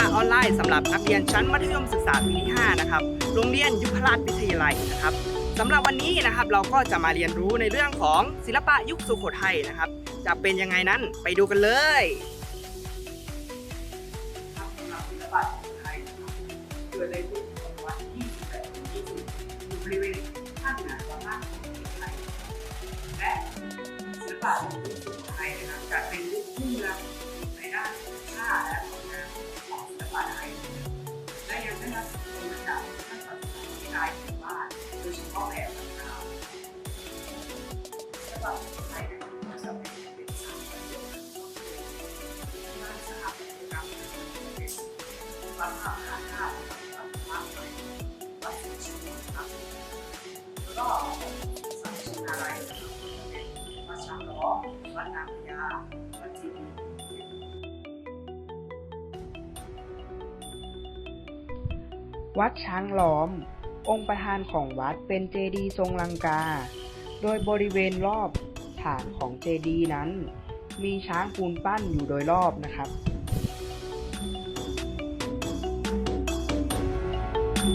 ออนไลน์สำหรับนักเรียนชั้นมัธยมศึกษาปีที่5นะครับโรงเรียนยุพราชวิทยาลัยนะครับสำหรับวันนี้นะครับเราก็จะมาเรียนรู้ในเรื่องของศิลปะยุคสุโขทัยนะครับ จะเป็นยังไงนั้นไปดูกันเลยศิลปะสุโขทัยนะครับเกิดในพุทธศตวรรษที่28ถึง20อยู่บริเวณภาคเหนือตอนล่างของประเทศไทยและศิลปะยุคสุโขทัยนะครับจะเป็นยุคที่มีลั วัดพระธาตุวัดพระไทยวัดศรีชุมครับแล้วก็สังชินาลัยนะครับก็จะเป็นวัดช้างล้อวัดนางพญาวัดจีนวัดช้างล้อม องค์ประธานของวัดเป็นเจดีย์ทรงลังกา โดยบริเวณรอบฐานของเจดีย์นั้น มีช้างปูนปั้นอยู่โดยรอบนะครับ วั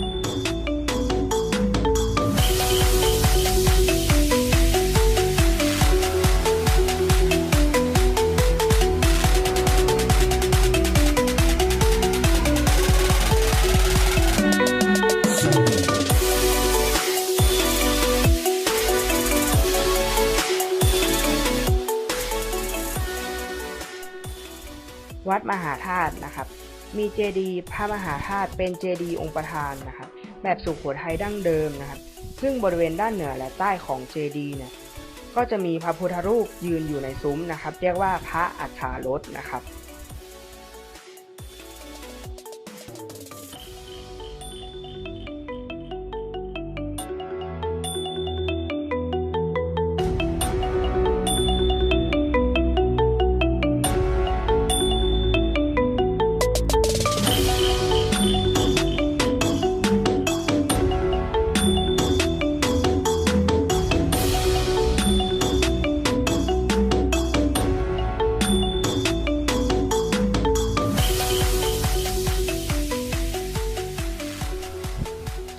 ดมหาธาตุนะครับ มีเจดีย์พระมหาธาตุเป็นเจดีย์องค์ประธานนะครับแบบสุขโขทัยดั้งเดิมนะครับ ซึ่งบริเวณด้านเหนือและใต้ของเจดีย์เนี่ยก็จะมีพระพุทธรูปยืนอยู่ในซุ้มนะครับ เรียกว่าพระอัฏฐารถนะครับ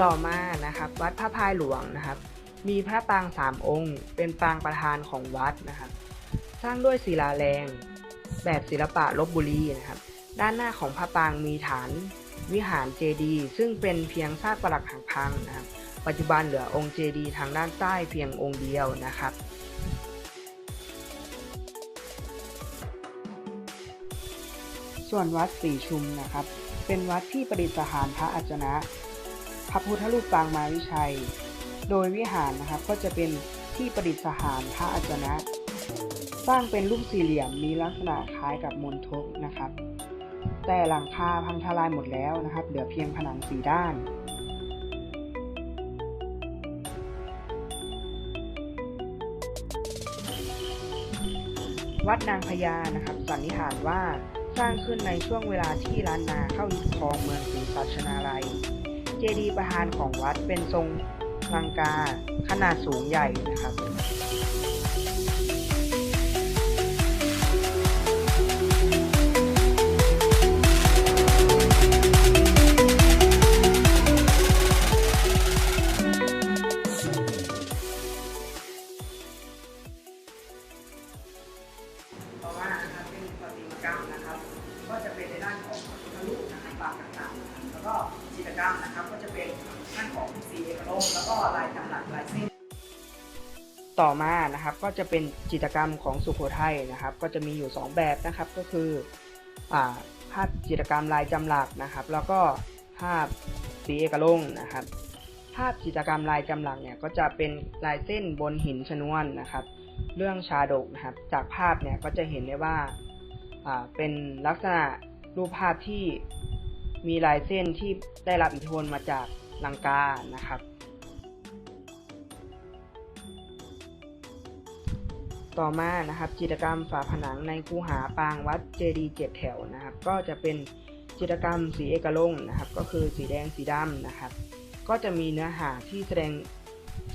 ต่อมานะครับวัดพระพายหลวงนะครับ มีพระปางสามองค์ เป็นปางประธานของวัดนะครับ สร้างด้วยศิลาแรง แบบศิลปะลบบุรีนะครับ ด้านหน้าของพระปางมีฐานวิหารเจดีย์ซึ่งเป็นเพียงซากปรักหักพังนะครับ ปัจจุบันเหลือองค์เจดีย์ทางด้านใต้เพียงองค์เดียวนะครับส่วนวัดสีชุมนะครับ เป็นวัดที่ประดิษฐานพระอัจฉนะ พระพุทธรูปปางมาวิชัย โดยวิหารนะครับก็จะเป็นที่ประดิษฐานพระอัจฉนะสร้างเป็นรูปสี่เหลี่ยมมีลักษณะคล้ายกับมนทกนะครับ แต่หลังคาพังทลายหมดแล้วนะครับ เหลือเพียงผนังสีด้านวัดนางพญานะครับสันนิษฐานว่าสร้างขึ้นในช่วงเวลาที่ล้านนาเข้ายึดครองเมืองศรีสัชนาลัย เจดีย์ประธานของวัดเป็นทรงลังกาขนาดสูงใหญ่นะครับ 9นะครับก็จะเป็นขั้นของสีเอกลมแล้วก็ลายจำหลักลายเส้น ต่อมานะครับก็จะเป็นจิตรกรรมของสุโขทัยนะครับ ก็จะมีอยู่ 2 แบบนะครับก็คือภาพจิตรกรรมลายจำหลักนะครับ แล้วก็ภาพสีเอกลงนะครับ ภาพจิตรกรรมลายจำหลักเนี่ยก็จะเป็นลายเส้นบนหินชนวนนะครับ เรื่องชาดกนะครับ จากภาพเนี่ยก็จะเห็นได้ว่าเป็นลักษณะรูปภาพที่ มีลายเส้นที่ได้รับอิทธิพลมาจากลังกานะครับ ต่อมานะครับจิตรกรรมฝาผนังในคูหาปางวัดเจดีเจ็ดแถวนะครับ ก็จะเป็นจิตรกรรมสีเอกลงนะครับ ก็คือสีแดงสีดำนะครับ ก็จะมีเนื้อหาที่แสดง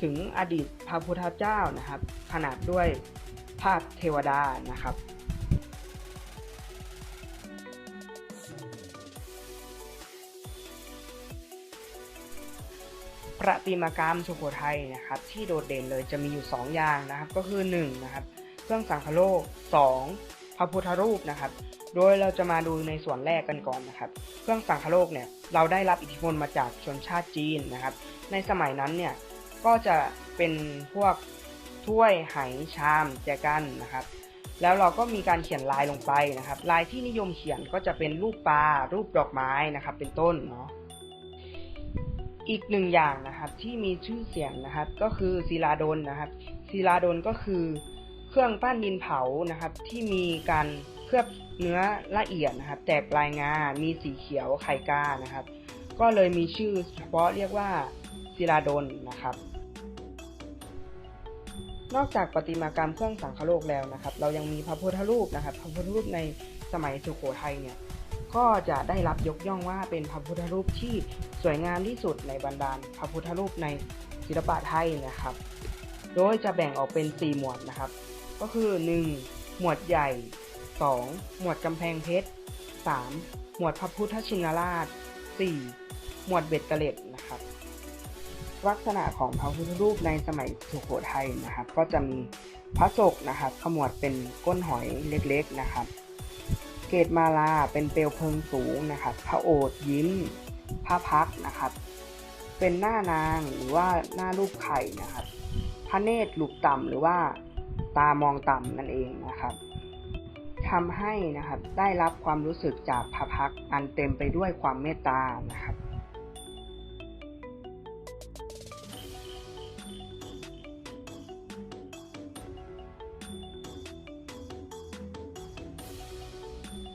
ถึงอดีตพระพุทธเจ้านะครับ ขนาดด้วยภาพเทวดานะครับ ประติมากรรมสุโขทัยนะครับที่โดดเด่นเลยจะมีอยู่ 2 อย่างนะครับ ก็คือ1นะครับเครื่องสังคโลก 2 พระพุทธรูปนะครับ โดยเราจะมาดูในส่วนแรกกันก่อนนะครับ เครื่องสังคโลกเนี่ยเราได้รับอิทธิพลมาจากชนชาติจีนนะครับ ในสมัยนั้นเนี่ยก็จะเป็นพวกถ้วยไหชามแจกันนะครับแล้วเราก็มีการเขียนลายลงไปนะครับ ลายที่นิยมเขียนก็จะเป็นรูปปลารูปดอกไม้นะครับ เป็นต้นเนาะ อีกหนึ่งอย่างนะครับที่มีชื่อเสียงนะครับ ก็คือศิลาดลนะครับศิลาดลก็คือเครื่องปั้นดินเผานะครับ ที่มีการเคลือบเนื้อละเอียดนะครับ แตกลายงา มีสีเขียวไข่กานะครับ ก็เลยมีชื่อเฉพาะเรียกว่าศิลาดลนะครับ นอกจากประติมากรรมเครื่องสังคโลกแล้วนะครับ เรายังมีพระพุทธรูปนะครับ พระพุทธรูปในสมัยสุโขทัยเนี่ย ก็จะได้รับยกย่องว่าเป็นพระพุทธรูปที่สวยงามที่สุดในบรรดาพระพุทธรูปในศิลปะไทยนะครับ โดยจะแบ่งออกเป็น 4 หมวดนะครับ ก็คือ 1. หมวดใหญ่ 2. หมวดกำแพงเพชร 3. หมวดพระพุทธชินราช 4. หมวดเบ็ดเตล็ดนะครับ ลักษณะของพระพุทธรูปในสมัยสุโขทัยนะครับ ก็จะมีพระศกนะครับขมวดเป็นก้นหอยเล็กๆนะครับ เกตมาลาเป็นเปลวเพลิงสูงนะครับพระโอษฐ์ยิ้มพระพักนะครับ เป็นหน้านางหรือว่าหน้ารูปไข่นะครับพระเนตรหลุกต่ำหรือว่าตามองต่ำนั่นเองนะครับทำให้นะครับได้รับความรู้สึกจากพระพักอันเต็มไปด้วยความเมตตานะครับ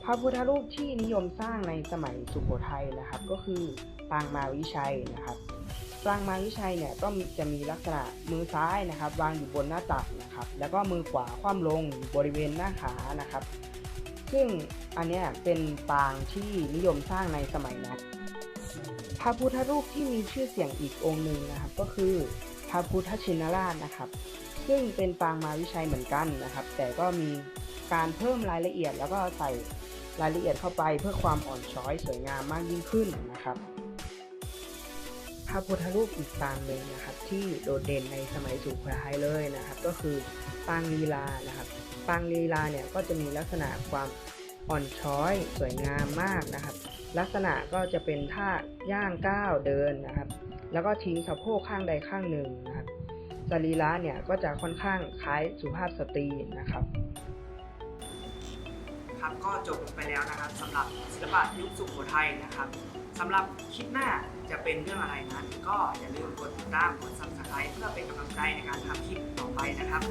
ระพุทธรูปที่นิยมสร้างในสมัยสุโขทัยนะครับ ก็คือปางมาวิชัยนะครับปางมาวิชัยเนี่ยก็จะมีลักษณะมือซ้ายนะครับ วางอยู่บนหน้าตักนะครับ แล้วก็มือขวาคว่ำลงอยู่บริเวณหน้าขานะครับ ซึ่งอันเนี้ยเป็นปางที่นิยมสร้างในสมัยนั้นพระพุทธรูปที่มีชื่อเสียงอีกองค์หนึ่งนะครับ ก็คือพระพุทธชินราชนะครับ ซึ่งเป็นปางมาวิชัยเหมือนกันนะครับ แต่ก็มีการเพิ่มรายละเอียดแล้วก็ใส่ รายละเอียดเข้าไปเพื่อความอ่อนช้อยสวยงามมากยิ่งขึ้นนะครับพระพุทธรูปอีกปางหนึ่งนะครับ ที่โดดเด่นในสมัยสุโขทัยเลยนะครับ ก็คือปางลีลานะครับปางลีลาเนี่ยก็จะมีลักษณะความอ่อนช้อยสวยงามมากนะครับ ลักษณะก็จะเป็นท่าย่างก้าวเดินนะครับ แล้วก็ทิ้งสะโพกข้างใดข้างหนึ่งนะครับสรีระเนี่ยก็จะค่อนข้างคล้ายสุภาพสตรีนะครับ ครับก็จบลงไปแล้วนะครับสำหรับศิลปะยุคสุโขทัยนะครับสำหรับคลิปหน้าจะเป็นเรื่องอะไรนั้น ก็อย่าลืมกดติดตามกด subscribe เพื่อเป็นกำลังใจในการทำคลิปต่อไปนะครับ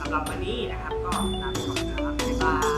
สำหรับวันนี้นะครับก็ลาไปก่อนครับ